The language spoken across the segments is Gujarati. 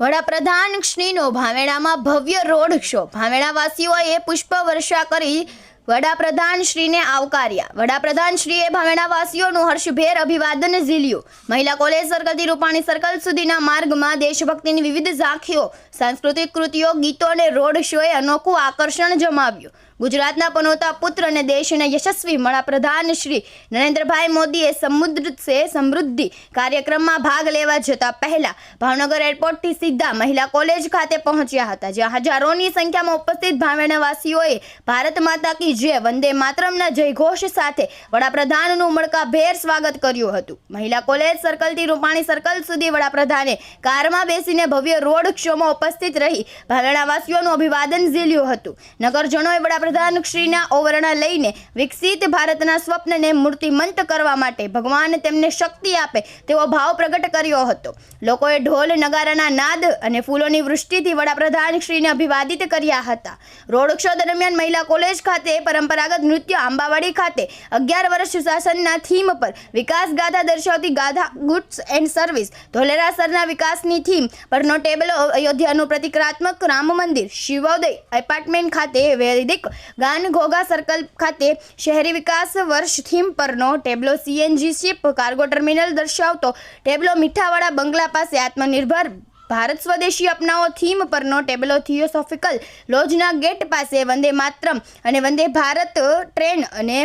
વડાપ્રધાન શ્રીનો ભાવેણામાં ભવ્ય રોડ શો. ભાવેણાવાસીઓએ પુષ્પવર્ષા કરી વડાપ્રધાન શ્રીને આવકાર્યા. વડાપ્રધાન શ્રીએ ભાવેણાવાસીઓનું હર્ષભેર અભિવાદન ઝીલ્યું. મહિલા કોલેજ સર્કલથી રૂપાણી સર્કલ સુધીના માર્ગમાં દેશભક્તિની વિવિધ ઝાંખીઓ, સાંસ્કૃતિક કૃતિઓ, ગીતો અને રોડ શોએ અનોખું આકર્ષણ જમાવ્યું. ગુજરાતના પનોતા પુત્ર અને દેશના યશસ્વી વડાપ્રધાન શ્રી નરેન્દ્રભાઈ મોદીએ સમુદ્ર સે સમૃદ્ધિ કાર્યક્રમમાં ભાગ લેવા જતા પહેલા ભાવનગર એરપોર્ટથી સીધા મહિલા કોલેજ ખાતે પહોંચ્યા હતા, જ્યાં હજારોની સંખ્યામાં ઉપસ્થિત ભાવેણાવાસીઓએ ભારત માતા કી જય, વંદે માતરમના જયઘોષ સાથે વડાપ્રધાનનું ઉમળકાભેર સ્વાગત કર્યું હતું. મહિલા કોલેજ સર્કલથી રૂપાણી સર્કલ સુધી વડાપ્રધાને કારમાં બેસીને ભવ્ય રોડ શોમાં ઉપસ્થિત રહી ભાવેણાવાસીઓનું અભિવાદન ઝીલ્યું હતું. નગરજનોએ વડાપ્રધાન શ્રીના ઓવરણા લઈને વિકસિત ભારતના સ્વપ્નને મૂર્તિમંત કરવા માટે ભગવાન તેમને શક્તિ આપે તેવો ભાવ પ્રગટ કર્યો હતો. લોકોએ ઢોલ, નગારાના નાદ અને ફૂલોની વૃષ્ટિથી વડાપ્રધાન શ્રીને અભિવાદિત કર્યા હતા. રોડ શો દરમિયાન મહિલા કોલેજ ખાતે પરંપરાગત નૃત્ય આંબાવાડી ખાતે અગિયાર વર્ષ શાસનના થીમ પર વિકાસ ગાથા દર્શાવતી ગાથા ગુડ્સ એન્ડ સર્વિસ ધોલેરાસરના વિકાસની થીમ પરનો ટેબલ અયોધ્યાનું પ્રતિકાત્મક રામ મંદિર, શિવોદય એપાર્ટમેન્ટ ખાતે વૈદિક ગાન ઘોઘા સર્કલ ખાતે શહેરી વિકાસ વર્ષ થીમ પરનો tableau CNG ship cargo terminal દર્શાવતો tableau મીઠાવાળા બંગલા પાસે આત્મનિર્ભર ભારત સ્વદેશી અપનાવો થીમ પરનો ટેબલો થિયોસોફિકલ લોજના ગેટ પાસે વંદે માતરમ અને વંદે ભારત ટ્રેન અને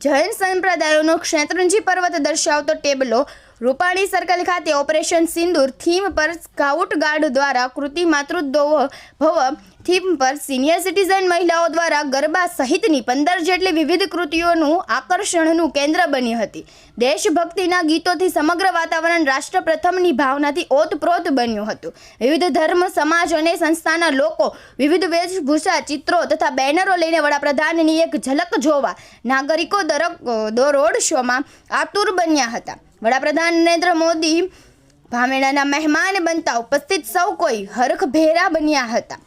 જૈન સંપ્રદાયોનો ક્ષેત્રંજી પર્વત દર્શાવતો ટેબલો રૂપાણી સર્કલ ખાતે ઓપરેશન સિંદૂર થીમ પર સ્કાઉટ ગાર્ડ દ્વારા કૃતિ માતૃદ્વવ ભવ થીમ પર સિનિયર સિટીઝન મહિલાઓ દ્વારા ગરબા સહિતની પંદર જેટલી વિવિધ કૃતિઓનું આકર્ષણનું કેન્દ્ર બની હતી. દેશભક્તિના ગીતોથી સમગ્ર વાતાવરણ રાષ્ટ્ર પ્રથમની ભાવનાથી ઓતપ્રોત બન્યું હતું. વિવિધ ધર્મ, સમાજ અને સંસ્થાના લોકો વિવિધ વેશભૂષા, ચિત્રો તથા બેનરો લઈને વડાપ્રધાનની એક ઝલક જોવા નાગરિકો દર રોડ શોમાં આતુર બન્યા હતા. વડાપ્રધાન નરેન્દ્ર મોદી ભામેણાના મહેમાન બનતા ઉપસ્થિત સૌ કોઈ હરખભેરા બન્યા હતા.